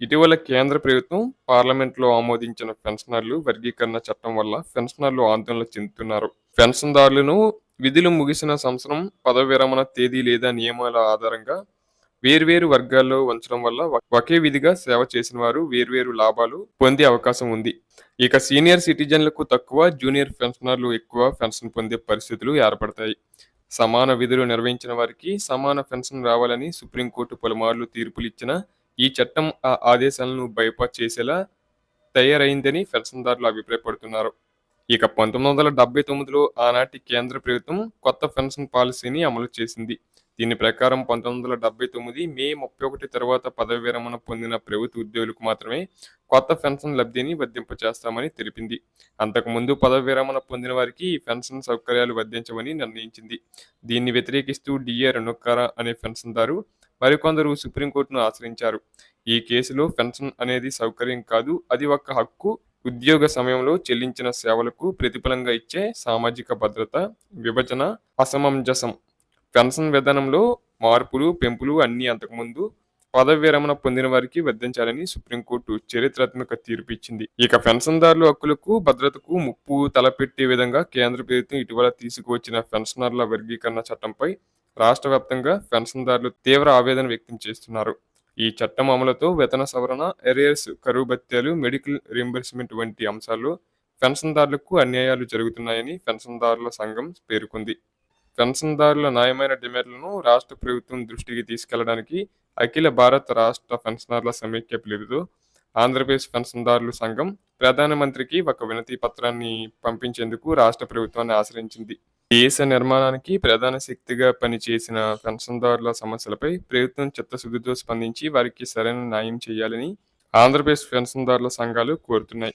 ఇటీవల కేంద్ర ప్రభుత్వం పార్లమెంట్లో ఆమోదించిన పెన్షనర్లు వర్గీకరణ చట్టం వల్ల పెన్షనర్లు ఆందోళన చెందుతున్నారు. పెన్షన్దారులను విధులు ముగిసిన సంవత్సరం పదవి విరమణ తేదీ లేదా నియమాల ఆధారంగా వేర్వేరు వర్గాల్లో ఉంచడం వల్ల ఒకే విధిగా సేవ చేసిన వారు వేర్వేరు లాభాలు పొందే అవకాశం ఉంది. ఇక సీనియర్ సిటిజన్లకు తక్కువ జూనియర్ పెన్షనర్లు ఎక్కువ పెన్షన్ పొందే పరిస్థితులు ఏర్పడతాయి. సమాన విధులు నిర్వహించిన వారికి సమాన పెన్షన్ రావాలని సుప్రీంకోర్టు పలుమార్లు తీర్పులు ఇచ్చిన ఈ చట్టం ఆ ఆదేశాలను బైపాస్ చేసేలా తయారైందని పెన్షన్దారులు అభిప్రాయపడుతున్నారు. ఇక పంతొమ్మిది వందల డెబ్బై తొమ్మిదిలో ఆనాటి కేంద్ర ప్రభుత్వం కొత్త పెన్షన్ పాలసీని అమలు చేసింది. దీని ప్రకారం పంతొమ్మిది వందల డెబ్బై తొమ్మిది మే ముప్పై ఒకటి తర్వాత పదవి విరమణ పొందిన ప్రభుత్వ ఉద్యోగులకు మాత్రమే కొత్త పెన్షన్ లబ్ధిని వర్తింపచేస్తామని తెలిపింది. అంతకుముందు పదవి విరమణ పొందిన వారికి ఈ పెన్షన్ సౌకర్యాలు వర్తించవని నిర్ణయించింది. దీన్ని వ్యతిరేకిస్తూ డిఏ రణుకారా అనే పెన్షన్దారు మరికొందరు సుప్రీంకోర్టును ఆశ్రయించారు. ఈ కేసులో పెన్షన్ అనేది సౌకర్యం కాదు. అది ఒక హక్కు. ఉద్యోగ సమయంలో చెల్లించిన సేవలకు ప్రతిఫలంగా ఇచ్చే సామాజిక భద్రత విభజన అసమంజసం పెన్షన్ విధానంలో మార్పులు పెంపులు అన్నీ అంతకుముందు పదవి విరమణ పొందిన వారికి వర్ధించాలని సుప్రీంకోర్టు చరిత్రాత్మక తీర్పు ఇచ్చింది. ఇక పెన్షన్దారుల హక్కులకు భద్రతకు ముప్పు తలపెట్టే విధంగా కేంద్ర ప్రభుత్వం ఇటీవల తీసుకువచ్చిన పెన్షనర్ల వర్గీకరణ చట్టంపై రాష్ట్ర వ్యాప్తంగా పెన్షన్దారులు తీవ్ర ఆవేదన వ్యక్తం చేస్తున్నారు. ఈ చట్టం అమలుతో వేతన సవరణ ఎరియర్స్ కరువు భత్యాలు మెడికల్ రీంబర్స్మెంట్ వంటి అంశాలు పెన్షన్దారులకు అన్యాయాలు జరుగుతున్నాయని పెన్షన్దారుల సంఘం పేర్కొంది. పెన్షన్దారుల న్యాయమైన డిమాండ్లను రాష్ట్ర ప్రభుత్వం దృష్టికి తీసుకెళ్ళడానికి అఖిల భారత రాష్ట్ర పెన్షనర్ల సమైక్య పిలుపుతో ఆంధ్రప్రదేశ్ పెన్షన్దారుల సంఘం ప్రధానమంత్రికి ఒక వినతి పత్రాన్ని పంపించేందుకు రాష్ట్ర ప్రభుత్వాన్ని ఆశ్రయించింది. దేశ నిర్మాణానికి ప్రధాన శక్తిగా పనిచేసిన పెన్షన్దారుల సమస్యలపై ప్రభుత్వం చిత్తశుద్ధితో స్పందించి వారికి సరైన న్యాయం చేయాలని ఆంధ్రప్రదేశ్ పెన్షన్దారుల సంఘాలు కోరుతున్నాయి.